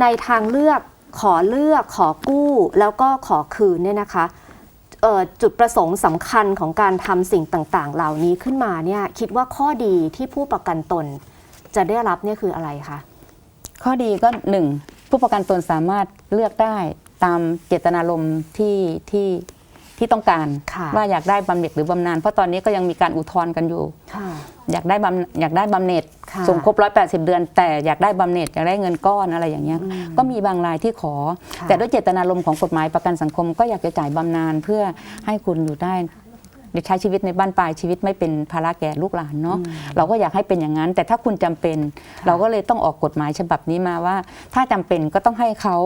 ในทางเลือกขอเลือกขอกู้แล้วก็ขอคืนเนี่ยนะคะจุดประสงค์สำคัญของการทำสิ่งต่างๆ เหล่านี้ขึ้นมาเนี่ยคิดว่าข้อดีที่ผู้ประกันตนจะได้รับเนี่ยคืออะไรคะข้อดีก็หนึ่งผู้ประกันตนสามารถเลือกได้ตามเจตนารมณ์ที่ที่ ที่ต้องการค่ะว่าอยากได้บำเหน็จหรือบำนาญเพราะตอนนี้ก็ยังมีการอุทธรณ์กันอยู่ค่ะอยากได้บำอยากได้บำเหน็จค่ะส่งครบ180เดือน แต่อยากได้บำเหน็จอยากได้เงินก้อนอะไรอย่างเงี้ยก็มีบางรายที่ขอค่ะแต่ด้วยเจตนารมณ์ของกฎหมายประกันสังคม ก็อยากจะจ่ายบำนาญเพื่อให้คุณอยู่ได้ใช้ชีวิตในบ้านปลายชีวิตไม่เป็นภาระแก่ลูกหลานเนาะเราก็อยากให้เป็นอย่างนั้น แต่ถ้าคุณจำเป็น เราก็เลยต้องออกกฎหมายฉบับนี้มาว่า ถ้าจำเป็นก็ต้องให้เขา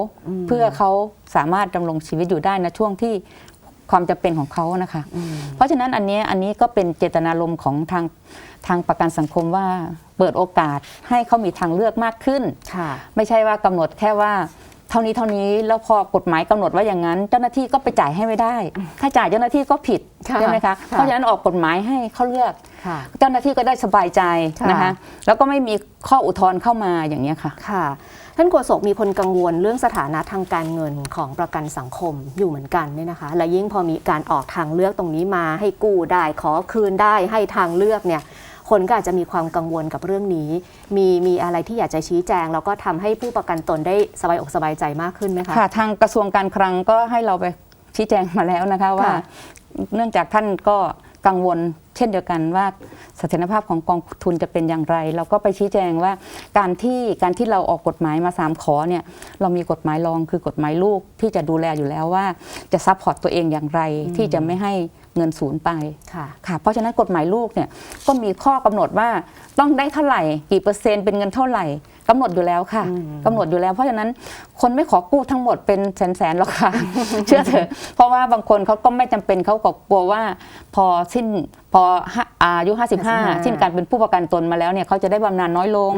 เพื่อเขาสามารถดำรงชีวิตอยู่ได้ในะช่วงที่ ความจำเป็นของเขานะคะ เพราะฉะนั้นอันเนี้ยอันนี้ก็เป็นเจตนารมณ์ของทางทางประกันสังคมว่าเปิดโอกาสให้เขามีทางเลือกมากขึ้นค่ะไม่ใช่ว่ากำหนดแค่ว่า เท่านี้เท่านี้แล้วพอกฎหมายกำหนดว่าอย่างนั้น เจ้าหน้าที่ก็ไปจ่ายให้ไม่ได้ ถ้าจ่ายเจ้าหน้าที่ก็ผิดค่ะใช่ไหมคะค่ะเพราะฉะนั้นออกกฎหมายให้เขาเลือกค่ะเจ้าหน้าที่ก็ได้สบายใจค่ะนะคะแล้วก็ไม่มีข้ออุทธรณ์เข้ามาอย่างนี้ยค่ะค่ะท่านโฆษกมีคนกังวลเรื่องสถานะทางการเงินของประกันสังคมอยู่เหมือนกันเนี่ยนะคะ และยิ่งพอมีการออกทางเลือกตรงนี้มาให้กู้ได้ขอคืนได้ให้ทางเลือกเนี่ย คนก็อาจจะมีความกังวลกับเรื่องนี้ มีมีอะไรที่อยากจะชี้แจง แล้วก็ทำให้ผู้ประกันตนได้สบายอกสบายใจมากขึ้นไหมคะค่ะทางกระทรวงการคลังก็ให้เราไปชี้แจงมาแล้วนะคะว่าค่ะเนื่องจากท่านก็กังวลเช่นเดียวกันว่าสถานภาพของกองทุนจะเป็นอย่างไร เราก็ไปชี้แจงว่าการที่การที่เราออกกฎหมายมา3ขอเนี่ยเรามีกฎหมายรองคือกฎหมายลูกที่จะดูแลอยู่แล้วว่า จะซัพพอร์ตตัวเองอย่างไรที่จะไม่ให้ เงินศูนย์ไปค่ะค่ะเพราะฉะนั้นกฎหมายลูกเนี่ยก็มีข้อกำหนดว่าต้องได้เท่าไหร่กี่เปอร์เซ็นต์เป็นเงินเท่าไหร่กำหนดอยู่แล้วค่ะอืมกำหนดอยู่แล้วเพราะฉะนั้นคนไม่ขอกู้ทั้งหมดเป็นแสนๆหรอกค่ะ เชื่อเถอะเพราะว่าบางคนเขาก็ไม่จำเป็นเขาก็กลัวว่า พอสิ้นพอห้าอายุ 55 สิ้นการเป็นผู้ประกันตนมาแล้วเนี่ยเขาจะได้บำนาญน้อยลง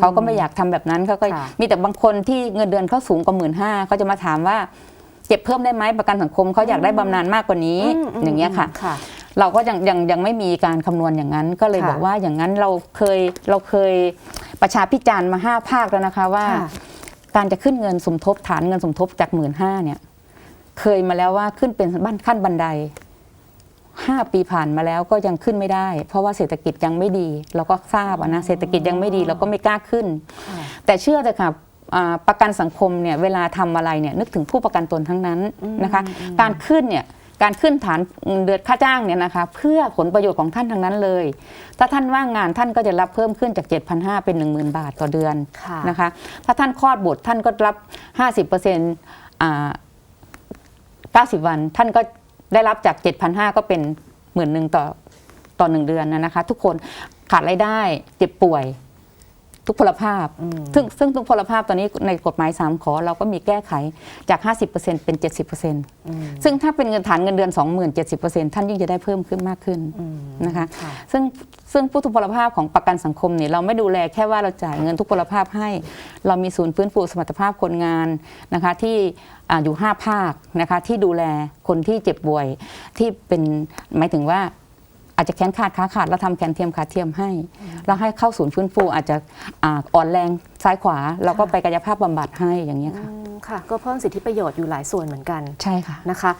เขาก็ไม่อยากทำแบบนั้นเขาก็ค่ะมีแต่บางคนที่เงินเดือนเขาสูงกว่าหมื่นห้าเขาจะมาถามว่า เจ็บเพิ่มได้ไหมประกันสังคมเขาอยากได้บำนาญมากกว่านี้มมอย่างเงี้ยค่ะค่ะ เราก็ยังยังยังไม่มีการคำนวณอย่างนั้น ก็เลยค่ะบอกว่าอย่างนั้นเราเคยเราเคยประชาพิจารณ์มาห้าภาคแล้วนะคะว่าค่ะการจะขึ้นเงินสมทบฐานเงินสมทบจากหมื่นห้าเนี่ย เคยมาแล้วว่าขึ้นเป็นบ้านขั้นบันไดห้าปีผ่านมาแล้วก็ยังขึ้นไม่ได้ เพราะว่าเศรษฐกิจยังไม่ดี เราก็ทราบอะนะเศรษฐกิจยังไม่ดีเราก็ไม่กล้าขึ้นค่ะแต่เชื่อเถอะค่ะอ่า ประกันสังคมเนี่ยเวลาทำอะไรเนี่ยนึกถึงผู้ประกันตนทั้งนั้นนะคะการขึ้นเนี่ยการขึ้นฐานเงินเดือนค่าจ้างเนี่ยนะคะเพื่อผลประโยชน์ของท่านทั้งนั้นเลย ถ้าท่านว่างงานท่านก็จะรับเพิ่มขึ้นจาก 7,500 เป็น 10,000 บาทต่อเดือนค่ะนะคะถ้าท่านคลอดบุตรท่านก็รับ 50%อ่า90 วันท่านก็ได้รับจาก 7,500 ก็เป็นหมื่นหนึ่งต่อต่อหนึ่งเดือนนะนะคะ ทุกคนขาดรายได้เจ็บป่วย ทุกพลภาพอืมซึ่งซึ่งทุกพลภาพตอนนี้ในกฎหมาย3ขอเราก็มีแก้ไขจาก 50%เป็น 70%อืมซึ่งถ้าเป็นเงินฐานเงินเดือน20,000 70%ท่านยิ่งจะได้เพิ่มขึ้นมากขึ้นอืมนะคะค่ะซึ่งซึ่งผู้ทุพพลภาพของประกันสังคมเนี่ยเราไม่ดูแลแค่ว่าเราจ่ายเงินทุพพลภาพให้ เรามีศูนย์ฟื้นฟูสมรรถภาพคนงานนะคะที่อ่าอยู่ 5 ภาคนะคะที่ดูแลคนที่เจ็บป่วยที่เป็นหมายถึงว่า อาจจะแขนขาดขาขาดเราทำแขนเทียมขาเทียมให้ เราให้เข้าศูนย์ฟื้นฟูอาจจะอ่าอ่อนแรงซ้ายขวา เราก็ไปกายภาพบำบัดให้อย่างนี้ยค่ะ อืมค่ะ ก็เพิ่มสิทธิประโยชน์อยู่หลายส่วนเหมือนกันใช่ค่ะ นะคะ